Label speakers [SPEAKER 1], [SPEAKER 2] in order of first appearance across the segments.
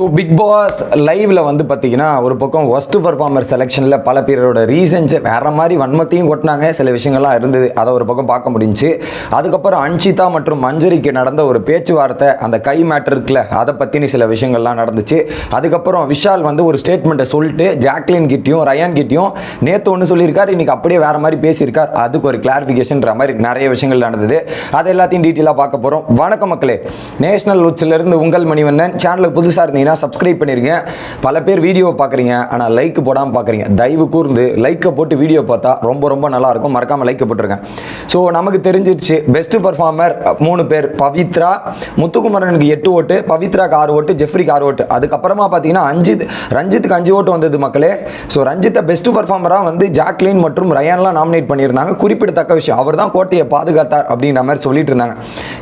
[SPEAKER 1] So big pass லைவில் வந்து பார்த்தீங்கன்னா ஒரு பக்கம் ஒஸ்ட் பர்ஃபார்மர் செலெக்ஷனில் பல பேரோட ரீசன்ஸ் வேறு மாதிரி வன்மத்தையும் கொட்டினாங்க. சில விஷயங்கள்லாம் இருந்தது. அதை ஒரு பக்கம் பார்க்க முடிஞ்சுச்சு அதுக்கப்புறம் அன்ஷிதா மற்றும் மஞ்சரிக்கு நடந்த ஒரு பேச்சுவார்த்தை அந்த கை மேட்டர் இருக்குல்ல அதை பற்றின சில விஷயங்கள்லாம் நடந்துச்சு. அதுக்கப்புறம் விஷால் வந்து ஒரு ஸ்டேட்மெண்ட்டை சொல்லிட்டு ஜாக்லின் கிட்டயும் ரயான் கிட்டையும் நேற்று ஒன்று சொல்லியிருக்கார். இன்றைக்கி அப்படியே வேறு மாதிரி பேசியிருக்கார். அதுக்கு ஒரு கிளாரிஃபிகேஷன்ற மாதிரி நிறைய விஷயங்கள் நடந்தது. அதை எல்லாத்தையும் டீட்டெயிலாக பார்க்க போகிறோம் வணக்கம் மக்களே. நேஷனல் இருந்து உங்கள் மணிவண்ணன். சேனலுக்கு புதுசாக இருந்தீங்கன்னா சப்ஸ்கிரைப் பண்ணிருங்க. பல பேர் வீடியோ பார்க்குறீங்க ஆனால் லைக் போடாமல் பார்க்குறீங்க. தயவு கூர்ந்து லைக்கை போட்டு வீடியோ பார்த்தா ரொம்ப ரொம்ப நல்லா இருக்கும். மறக்காமல் லைக்கை போட்டிருக்கேன் ஸோ நமக்கு தெரிஞ்சிருச்சு பெஸ்ட் பர்ஃபார்மர் மூணு பேர். பவித்ரா முத்துக்குமரனுக்கு எட்டு ஓட்டு பவித்ராக்கு ஆறு ஓட்டு ஜெஃப்ரிக்கு ஆறு ஓட்டு. அதுக்கப்புறமா பார்த்தீங்கன்னா அஞ்சித் ரஞ்சித்துக்கு அஞ்சு ஓட்டு வந்தது மக்களே. ஸோ ரஞ்சித்தை பெஸ்ட் பர்ஃபார்மராக வந்து ஜாக்லின் மற்றும் ரயான்லாம் நாமினேட் பண்ணியிருந்தாங்க. குறிப்பிடத்தக்க விஷயம் அவர் தான் கோட்டையை பாதுகாத்தார் அப்படின்ற மாதிரி சொல்லிட்டு இருந்தாங்க.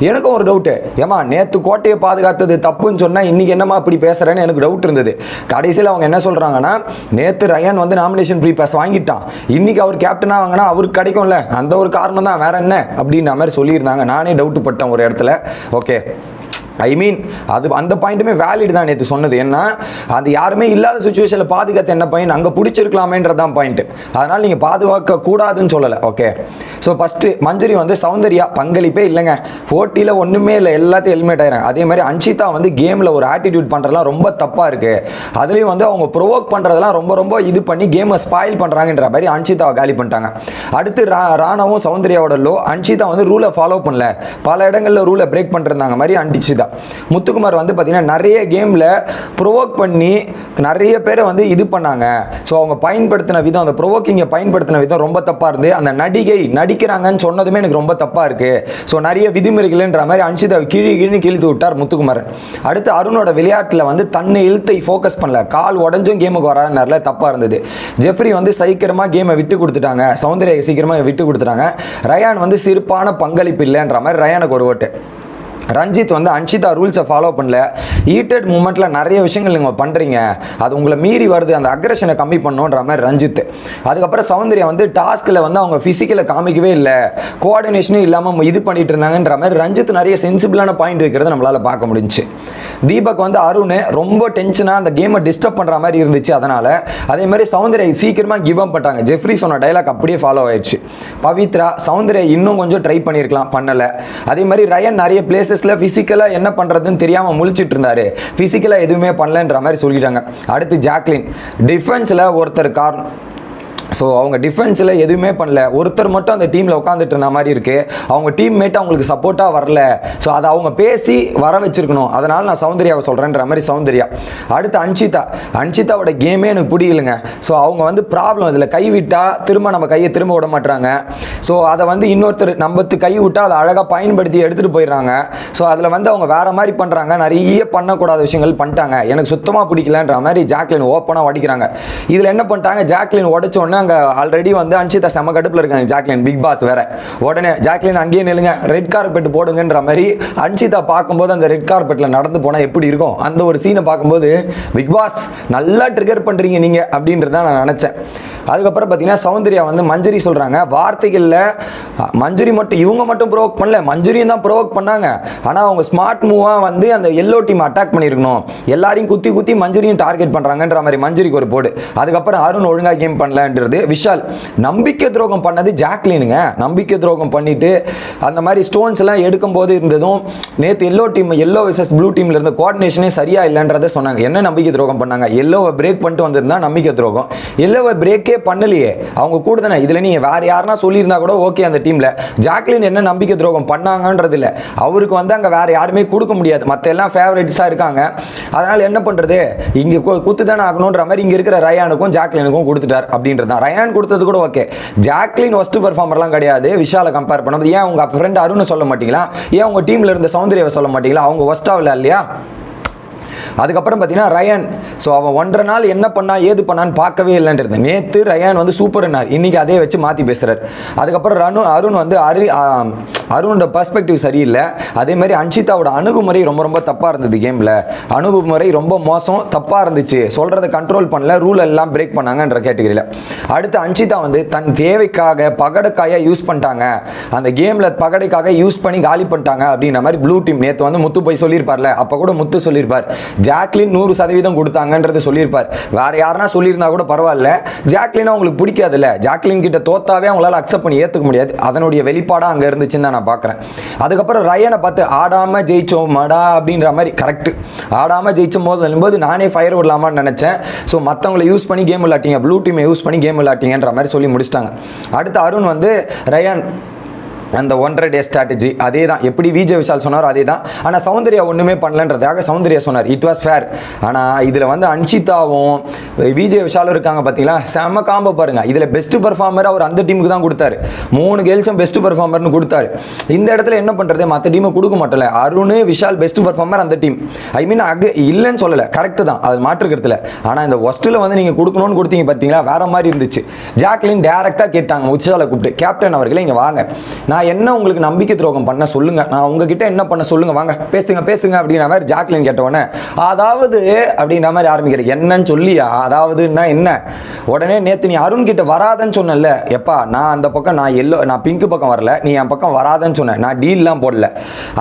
[SPEAKER 1] எனக்கும் ஒரு டவுட்டு ஏமா நேற்று கோட்டையை பாதுகாத்தது தப்புன்னு சொன்னால் இன்னைக்கு என்னம்மா இப்படி பேசுகிறேன்னு எனக்கு டவுட் இருந்தது. கடைசியில் அவங்க என்ன சொல்றாங்கன்னா நேற்று ரயன் வந்து நாமினேஷன் ஃப்ரீ பாஸ் வாங்கிட்டான். இன்னைக்கு அவர் கேப்டனாக வாங்கினா அவருக்கு கிடைக்கும்ல. அந்த ஒரு காரணம் தான் வேற என்ன? அப்படின்ற மாதிரி சொல்லியிருந்தாங்க. நானே டவுட் பட்டேன் ஒரு இடத்துல. ஓகே ஐ மீன் அது அந்த பாயிண்ட்டுமே வேலிட் தான் நேற்று சொன்னது. ஏன்னா அது யாருமே இல்லாத சுச்சுவேஷனில் பாதுகாத்து என்ன பாயிண்ட் அங்கே பிடிச்சிருக்கலாமேன்றது தான் பாயிண்ட் அதனால் நீங்கள் பாதுகாக்க கூடாதுன்னு சொல்லலை. ஓகே ஸோ ஃபஸ்ட்டு மஞ்சரி வந்து சௌந்தர்யா பங்களிப்பே இல்லைங்க. போட்டியில் ஒன்றுமே இல்லை. எல்லாத்தையும் ஹெல்மெட் ஆயிடுறாங்க. அதே மாதிரி அன்ஷிதா வந்து கேமில் ஒரு ஆட்டிடியூட் பண்ணுறதுலாம் ரொம்ப தப்பாக இருக்குது அதுலேயும் வந்து அவங்க ப்ரொவோக் பண்ணுறதெல்லாம் ரொம்ப ரொம்ப இது பண்ணி கேமை ஸ்பாயில் பண்ணுறாங்கன்ற மாதிரி அன்ஷிதாவை காலி பண்ணிட்டாங்க. அடுத்து ரா ராணாவும் சௌந்தர்யாவோட லோ அன்ஷிதா வந்து ரூலை ஃபாலோ பண்ணல. பல இடங்களில் ரூலை பிரேக் பண்ணிருந்தாங்க. மாதிரி அன்ஷிதா முத்துக்குமார் வந்து பார்த்தீங்கன்னா நிறைய கேமில் ப்ரொவோக் பண்ணி நிறைய பேரை வந்து இது பண்ணாங்க. ஸோ அவங்க பயன்படுத்தின விதம் அந்த ப்ரொவோக்கிங்கை பயன்படுத்தின விதம் ரொம்ப தப்பாக இருந்து அந்த நடிகை நடிக்கிறாங்கன்னு சொன்னதுமே எனக்கு ரொம்ப தப்பாக இருக்குது ஸோ நிறைய விதிமுறைகள்ன்ற மாதிரி அன்ஷிதா கிழி கிழின்னு கிழித்து விட்டார் முத்துக்குமாரன் அடுத்து அருணோட விளையாட்டில் வந்து தன்னை இழுத்தை ஃபோக்கஸ் பண்ணல. கால் உடஞ்சும் கேமுக்கு வராதுனால தப்பாக இருந்தது. ஜெஃப்ரி வந்து சீக்கிரமாக கேமை விட்டு கொடுத்துட்டாங்க. சௌந்தர்யா சீக்கிரமாக விட்டு கொடுத்துட்டாங்க. ரயான் வந்து சிறப்பான பங்களிப்பு இல்லைன்ற மாதிரி ரயானுக்கு ஒரு ஓட்டு. ரஞ்சித் வந்து அன்ஷிதா ரூல்ஸை ஃபாலோ பண்ணல. ஈட்டட் மூமெண்ட்டில் நிறைய விஷயங்கள் நீங்கள் பண்ணுறீங்க அது உங்களை மீறி வருது. அந்த அக்ரஷனை கம்மி பண்ணுன்ற மாதிரி ரஞ்சித். அதுக்கப்புறம் சௌந்தர்யா வந்து டாஸ்கில் வந்து அவங்க ஃபிசிக்கலை காமிக்கவே இல்லை. கோஆர்டினேஷனும் இல்லாமல் இது பண்ணிட்டு இருந்தாங்கன்ற மாதிரி ரஞ்சித் நிறைய சென்சிபிளான பாயிண்ட் வைக்கிறத நம்மளால் பார்க்க முடிஞ்சு தீபக் வந்து அருண் ரொம்ப டென்ஷனாக அந்த கேமை டிஸ்டர்ப் பண்ணுற மாதிரி இருந்துச்சு அதனால். அதே மாதிரி சௌந்தர்யா சீக்கிரமாக கிவ் அப் பண்ணிட்டாங்க. ஜெஃப்ரி சொன்ன டைலாக் அப்படியே ஃபாலோ ஆயிடுச்சு பவித்ரா சௌந்தர்யா இன்னும் கொஞ்சம் ட்ரை பண்ணியிருக்கலாம் பண்ணலை. அதே மாதிரி ரயன் நிறைய பிளேசஸில் ஃபிசிக்கலாக என்ன பண்ணுறதுன்னு தெரியாமல் முழிச்சிட்டு இருந்தாரு. ஃபிசிக்கலாக எதுவுமே பண்ணலன்ற மாதிரி சொல்லிட்டாங்க. அடுத்து ஜாக்லின் டிஃபென்ஸில் ஒருத்தர் கார் ஸோ அவங்க டிஃபென்ஸில் எதுவுமே பண்ணல. ஒருத்தர் மட்டும் அந்த டீமில் உட்காந்துட்டு இருந்த மாதிரி இருக்குது அவங்க டீம் மேட் அவங்களுக்கு சப்போர்ட்டாக வரல. ஸோ அதை அவங்க பேசி வர வச்சிருக்கணும். அதனால் நான் சௌந்தர்யாவை சொல்கிறேன்ற மாதிரி சௌந்தர்யா. அடுத்து அன்ஷிதா. அன்ஷிதாவோட கேமே எனக்கு பிடிக்கலங்க. ஸோ அவங்க வந்து ப்ராப்ளம் இதில் கை விட்டால் திரும்ப நம்ம கையை திரும்ப விட மாட்டுறாங்க ஸோ அதை வந்து இன்னொருத்தர் நம்பத்து கை விட்டால் அதை அழகாக பயன்படுத்தி எடுத்துகிட்டு போயிடுறாங்க. ஸோ அதில் வந்து அவங்க வேறு மாதிரி பண்ணுறாங்க நிறைய பண்ணக்கூடாத விஷயங்கள் பண்ணிட்டாங்க. எனக்கு சுத்தமாக பிடிக்கலன்ற மாதிரி ஜாக்லின் ஓப்பனாக உடைக்கிறாங்க இதில் என்ன பண்ணிட்டாங்க? ஜாக்லின் உடச்ச உடனே அங்கே ஆல்ரெடி வந்து அன்ஷிதா செம கடுப்பில் இருக்காங்க ஜாக்லின் பிக் பாஸ் வேற. உடனே ஜாக்லின் அங்கேயே நில்லுங்க ரெட் கார்பெட் போடுங்கன்ற மாதிரி அன்ஷிதா பார்க்கும்போது அந்த ரெட் கார்பெட்டில் நடந்து போனால் எப்படி இருக்கும்? அந்த ஒரு சீனை பார்க்கும்போது பிக் பாஸ் நல்லா ட்ரிகர் பண்ணுறீங்க நீங்கள் அப்படின்றத நான் நினச்சேன். அதுக்கப்புறம் பார்த்தீங்கன்னா சௌந்தர்யா வந்து மஞ்சரி சொல்கிறாங்க வார்த்தைகளில் மஞ்சரி மட்டும் இவங்க மட்டும் ப்ரோவோக் பண்ணல. மஞ்சரியும் தான் ப்ரோவோக் பண்ணாங்க. ஆனால் அவங்க ஸ்மார்ட் மூவாக வந்து அந்த எல்லோ டீம் அட்டாக் பண்ணியிருக்கணும் எல்லாரையும் குத்தி குத்தி மஞ்சரியும் டார்கெட் பண்ணுறாங்கன்ற மாதிரி மஞ்சரிக்கு ஒரு போடு. அதுக்கப்புறம் அருண் ஒழுங்காக கேம் பண்ணலன்றது. விஷால் நம்பிக்கை துரோகம் பண்ணது ஜாக்லினுங்க. நம்பிக்கை துரோகம் பண்ணிட்டு அந்த மாதிரி ஸ்டோன்ஸ் எல்லாம் எடுக்கும்போது இருந்ததும் நேற்று yellow team yellow versus blue டீமில் இருந்த கோஆர்டினேஷனே சரியா இல்லைன்றதை சொன்னாங்க. என்ன நம்பிக்கை துரோகம் பண்ணாங்க? எல்லோவை பிரேக் பண்ணிட்டு வந்திருந்தா நம்பிக்கை துரோகம். எல்லோவை பிரேக்கே பண்ணலையே. அவங்க கூட தானே இதில் நீங்கள் வேற யாருன்னா சொல்லியிருந்தா கூட ஓகே அந்த டீமில் ஜாக்லின் என்ன நம்பிக்கை துரோகம் பண்ணாங்கன்றது இல்லை. அவருக்கு வந்து அங்கே வேற யாருமே கொடுக்க முடியாது. மற்ற எல்லாம் ஃபேவரட்ஸாக இருக்காங்க. அதனால் என்ன பண்ணுறது இங்கே குத்து தானே ஆகணுன்ற மாதிரி இங்கே இருக்கிற ரயானுக்கும் ஜாக்லினுக்கும் கொடுத்துட்டார் அப்படின்றது தான். ரயான் கொடுத்தது கூட ஓகே ஜாக்லின் ஒஸ்ட் பர்ஃபார்மர்லாம் கிடையாது. விஷாலை கம்பேர் பண்ணும்போது ஏன் உங்கள் ஃப்ரெண்ட் அருண் சொல்ல மாட்டீங்களா? ஏன் உங்கள் டீமில் இருந்த சௌந்தர்யாவை சொல்ல மாட்டீங்களா? அவங்க ஒஸ்ட்டாக இல்லை இல்லையா? அதுக்கப்புறம் பார்த்தீங்கன்னா ரயன். ஸோ அவன் ஒன்றரை நாள் என்ன பண்ணா ஏது பண்ணான்னு பார்க்கவே இல்லைன்றது. நேற்று ரயான் வந்து சூப்பர்னார் இன்னைக்கு அதே வச்சு மாற்றி பேசுகிறார் அதுக்கப்புறம் ரனு அருண் வந்து அரு அருணோட பர்ஸ்பெக்டிவ் சரியில்லை. அதே மாதிரி அன்ஷிதாவோட அணுகுமுறை ரொம்ப ரொம்ப தப்பாக இருந்தது கேமில் அணுகுமுறை ரொம்ப மோசம் தப்பாக இருந்துச்சு. சொல்கிறத கண்ட்ரோல் பண்ணல ரூல் எல்லாம் பிரேக் பண்ணாங்கன்ற கேட்டகரியில் அடுத்து அன்ஷிதா வந்து தன் தேவைக்காக பகடைக்காயாக யூஸ் பண்ணிட்டாங்க. அந்த கேமில் பகடைக்காக யூஸ் பண்ணி காலி பண்ணிட்டாங்க அப்படின்ற மாதிரி ப்ளூ டீம் நேற்று வந்து முத்து போய் சொல்லியிருப்பார்ல. அப்போ கூட முத்து சொல்லியிருப்பார். ஜாக்லின் நூறு சதவீதம் கொடுத்தாங்கன்றது சொல்லியிருப்பார். வேற யாருன்னா சொல்லியிருந்தா கூட பரவாயில்ல. ஜாக்லினா அவங்களுக்கு பிடிக்காதுல்ல. ஜாக்லின் கிட்ட தோத்தாவே அவங்களால அக்செப்ட் பண்ணி ஏற்றுக்க முடியாது. அதனுடைய வெளிப்பாடாக அங்கே இருந்துச்சுன்னு தான் நான் பார்க்குறேன் அதுக்கப்புறம் ரயனை பார்த்து ஆடாமல் ஜெயிச்சோம் மடா அப்படின்ற மாதிரி கரெக்ட் ஆடாமல் ஜெயிச்சும் போது வரும்போது நானே ஃபயர் விடலாமான்னு நினச்சேன். ஸோ மற்றவங்களை யூஸ் பண்ணி கேம் விளாட்டிங்க ப்ளூ டீமை யூஸ் பண்ணி கேம் விளாட்டிங்கன்ற மாதிரி சொல்லி முடிச்சிட்டாங்க. அடுத்து அருண் வந்து ரயான் அந்த ஒன்றரை டே ஸ்ட்ராட்டஜி அதே தான் எப்படி விஜய் விஷால் சொன்னாரோ அதே தான் ஆனால் சௌந்தர்யா ஒன்றுமே பண்ணலன்றதுக்காக சௌந்தர்யா சொன்னார். இட் வாஸ் ஃபேர் ஆனால் இதில் வந்து அன்ஷிதாவும் விஜய் விஷாலும் இருக்காங்க பார்த்தீங்களா செம காம்போ பாருங்க. இதில் பெஸ்ட் பர்ஃபார்மர் அவர் அந்த டீமுக்கு தான் கொடுத்தாரு. மூணு கேர்ள்ஸும் பெஸ்ட் பர்ஃபார்மர்னு கொடுத்தாரு. இந்த இடத்துல என்ன பண்ணுறது மற்ற டீமை கொடுக்க மாட்டல அருண் விஷால் பெஸ்ட் பர்ஃபார்மர் அந்த டீம் ஐ மீன் அக இல்லைன்னு சொல்லலை. கரெக்டு தான். அது மாற்றுக்கிறதுல ஆனால் இந்த ஒஸ்ட்டில் வந்து நீங்கள் கொடுக்கணும்னு கொடுத்தீங்க பார்த்தீங்களா வேற மாதிரி இருந்துச்சு. ஜாக்லின் டேரெக்டாக கேட்டாங்க. உச்சாலை கூப்பிட்டு. கேப்டன் அவர்களே இங்கே வாங்க. நான் நான் என்ன உங்களுக்கு நம்பிக்கை துரோகம் பண்ண சொல்லுங்க. நான் உங்ககிட்ட என்ன பண்ண சொல்லுங்க. வாங்க பேசுங்க பேசுங்க அப்படின்ற மாதிரி ஜாக்லின் கேட்டவொடனே அதாவது அப்படின்ற மாதிரி ஆரம்பிக்கிற என்னன்னு சொல்லியா? அதாவதுன்னா என்ன? உடனே நேற்று நீ அருண் கிட்ட வராதன்னு சொன்னல எப்பா நான் அந்த பக்கம் நான் எல்லோ நான் பிங்க் பக்கம் வரல. நீ என் பக்கம் வராதன்னு சொன்னேன். நான் டீல்லாம் போடல.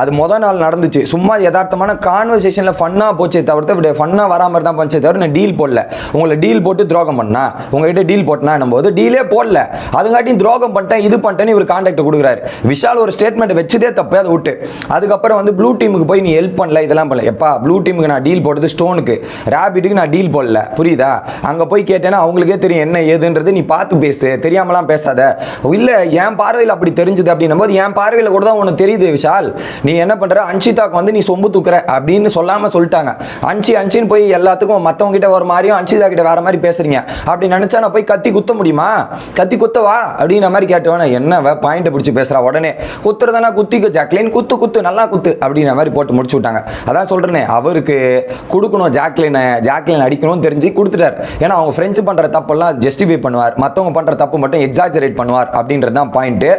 [SPEAKER 1] அது முத நாள் நடந்துச்சு. சும்மா யதார்த்தமான கான்வர்சேஷனில் ஃபன்னாக போச்சே தவிர்த்து இப்படி ஃபன்னாக வராமல் தான் போச்சே தவிர நான் டீல் போடல. உங்களை டீல் போட்டு துரோகம் பண்ணா உங்ககிட்ட டீல் போட்டனா போது டீலே போடல. அதுங்காட்டியும் துரோகம் பண்ணிட்டேன் இது பண்ணிட்டேன்னு இவர் கான்டாக்ட் கொடுக்குறாரு. விஷால் ஒரு ஸ்டேட்மெண்ட் வச்சதே தப்பு அதை விட்டு அதுக்கப்புறம் வந்து ப்ளூ டீமுக்கு போய் நீ ஹெல்ப் பண்ணல இதெல்லாம் பண்ணல. எப்பா ப்ளூ டீமுக்கு நான் டீல் போட்டது ஸ்டோனுக்கு ரேபிட்டுக்கு நான் டீல் போடல. புரியுதா? அங்கே போய் கேட்டேன்னா அவங்களுக்கே தெரியும் என்ன ஏதுன்றது. நீ பார்த்து பேசு. தெரியாமலாம் பேசாத. இல்லை என் பார்வையில் அப்படி தெரிஞ்சுது அப்படின்னும் போது என் பார்வையில் கூட தான் உனக்கு தெரியுது விஷால். நீ என்ன பண்ற? அன்ஷிதாக்கு வந்து நீ சொம்பு தூக்குற அப்படின்னு சொல்லாம சொல்லிட்டாங்க. அன்சி அஞ்சுன்னு போய் எல்லாத்துக்கும் மற்றவங்க கிட்ட ஒரு மாதிரியும் அன்ஷிதா கிட்ட வேற மாதிரி பேசுறீங்க. அப்படி நினைச்சா நான் போய் கத்தி குத்த முடியுமா? கத்தி குத்தவா? அப்படின்ற மாதிரி கேட்டவன என்ன பாயிண்ட் பிடிச்சி பேசுறா உடனே குத்துறதுனா குத்திக்கு ஜாக்லின் குத்து குத்து நல்லா குத்து அப்படின்ற மாதிரி போட்டு முடிச்சு விட்டாங்க. அதான் சொல்றேனே அவருக்கு கொடுக்கணும் ஜாக்லினை ஜாக்லின் அடிக்கணும்னு தெரிஞ்சு கொடுத்துட்டார். ஏன்னா அவங்க ஃப்ரெண்ட்ஸ் பண்ற தப்பெல்லாம் ஜஸ்டிஃபை பண்ணுவார். மற்றவங்க பண்ற தப்பு மட்டும் எக்ஸாஜரேட் பண்ணுவார் அப்படின்றது தான் பாயிண்ட்டு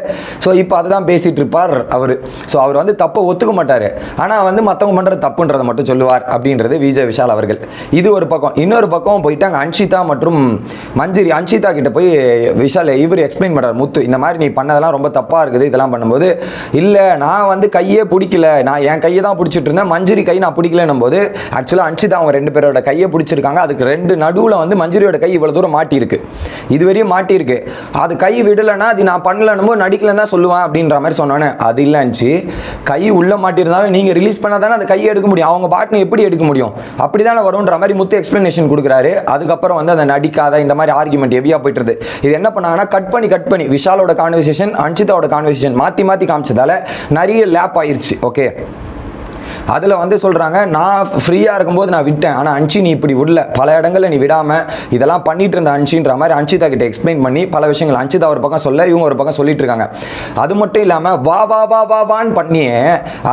[SPEAKER 1] ஸோ இப்போ அதுதான் பேசிட்டு இருப்பார் அவர். ஸோ அவர் வந்து தப்பை ஒத்துக்க மாட்டார். ஆனால் வந்து மற்றவங்க பண்ற தப்புன்றதை மட்டும் சொல்லுவார் அப்படின்றது விஜய் விஷால் அவர்கள். இது ஒரு பக்கம். இன்னொரு பக்கம் போயிட்டாங்க அன்ஷிதா மற்றும் மஞ்சரி. அன்ஷிதா கிட்ட போய் விஷால் இவர் எக்ஸ்பிளைன் பண்ணுறார் முத்து இந்த மாதிரி நீ பண்ணதெல்லாம் ரொம்ப தப்பாக இருக்குது இதெல்லாம் பண்ணும்போது இல்லை நான் வந்து கையே பிடிக்கல. நான் என் கையை தான் பிடிச்சிட்டு இருந்தேன். மஞ்சுரி கை நான் பிடிக்கலன்னும் போது ஆக்சுவலாக அன்ஷிதா அவங்க ரெண்டு பேரோட கையை பிடிச்சிருக்காங்க. அதுக்கு ரெண்டு நடுவில் வந்து மஞ்சுரியோட கை இவ்வளோ தூரம் மாட்டியிருக்கு. இதுவரையும் மாட்டியிருக்கு. அது கை விடலைன்னா அது நான் பண்ணலன்னு போது நடிக்கலன்னு தான் சொல்லுவேன் அப்படின்ற மாதிரி சொன்னானே. அது இல்லைன்ச்சு கை உள்ள மாட்டியிருந்தாலும் நீங்கள் ரிலீஸ் பண்ணால் தானே அந்த கையை எடுக்க முடியும். அவங்க பாட்டுன்னு எப்படி எடுக்க முடியும்? அப்படி தானே வரும்ன்ற மாதிரி முத்து எக்ஸ்பிளனேஷன் கொடுக்குறாரு. அதுக்கப்புறம் வந்து அந்த நடிக்காத இந்த மாதிரி ஆர்குமெண்ட் ஹெவியாக போயிட்டுருது இது என்ன பண்ணாங்கன்னா கட் பண்ணி கட் பண்ணி விஷாலோட கான்வர்சேஷன் அன்ஷிதாவோட கான்வர்சேஷன் மாற்றி மாற்றி காமிச்சதால நிறைய லேப் ஆயிருச்சு ஓகே அதில் வந்து சொல்கிறாங்க நான் ஃப்ரீயாக இருக்கும்போது நான் விட்டேன். ஆனால் அன்ஷி நீ இப்படி விடல. பல இடங்களில் நீ விடாமல் இதெல்லாம் பண்ணிட்டு இருந்த அன்ஷின்ற மாதிரி அன்ஷிதா கிட்ட எக்ஸ்பிளைன் பண்ணி பல விஷயங்கள் அன்ஷிதா ஒரு பக்கம் சொல்ல இவங்க ஒரு பக்கம் சொல்லிட்டு இருக்காங்க. அது மட்டும் இல்லாமல் வா வா வா வா வான்னு பண்ணியே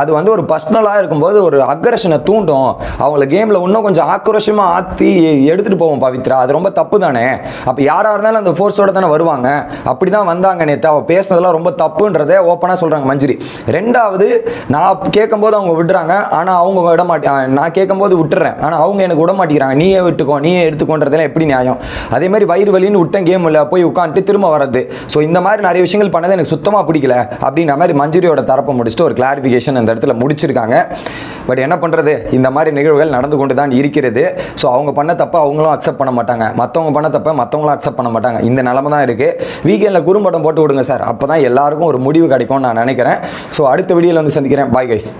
[SPEAKER 1] அது வந்து ஒரு பர்சனலாக இருக்கும்போது ஒரு அக்ரஷனை தூண்டும். அவங்கள கேமில் இன்னும் கொஞ்சம் ஆக்ரோஷமாக ஆற்றி எடுத்துகிட்டு போவோம் பவித்ரா. அது ரொம்ப தப்பு தானே? அப்போ யாராக இருந்தாலும் அந்த ஃபோர்ஸோட தானே வருவாங்க. அப்படி தான் வந்தாங்க நேற்று அவள் பேசுனதெல்லாம் ரொம்ப தப்புன்றதை ஓப்பனாக சொல்கிறாங்க மஞ்சரி. ரெண்டாவது நான் கேட்கும்போது அவங்க விடுறாங்க ஆனால் அவங்க விட மாட்டேன் நான் கேட்கும்போது விட்டுறேன். ஆனால் அவங்க எனக்கு விட மாட்டேங்கிறாங்க. நீயே விட்டுக்கோ நீயே எடுத்துக்கோன்றதெல்லாம் எப்படி நியாயம்? அதே மாதிரி வயிறு வலின்னு விட்டேன் கேம் இல்லை போய் உட்காந்துட்டு திரும்ப வர்றது. ஸோ இந்த மாதிரி நிறைய விஷயங்கள் பண்ணது எனக்கு சுத்தமாக பிடிக்கல. அப்படின்ற மாதிரி மஞ்சுரியோட தரப்பை முடிச்சுட்டு ஒரு கிளாரிஃபிகேஷன் அந்த இடத்துல முடிச்சிருக்காங்க. பட் என்ன பண்ணுறது இந்த மாதிரி நிகழ்வுகள் நடந்து கொண்டு தான் இருக்கிறது. ஸோ அவங்க பண்ண தப்பை அவங்களும் அக்செப்ட் பண்ண மாட்டாங்க. மற்றவங்க பண்ண தப்பை மற்றவங்களும் அக்செப்ட் பண்ண மாட்டாங்க. இந்த நிலமை தான் இருக்குது வீக்கெண்டில் குறும்படம் போட்டு விடுங்க சார் அப்போ தான் எல்லாருக்கும் ஒரு முடிவு கிடைக்கும்னு நான் நினைக்கிறேன். ஸோ அடுத்த வீடியோவில் வந்து சந்திக்கிறேன். Bye guys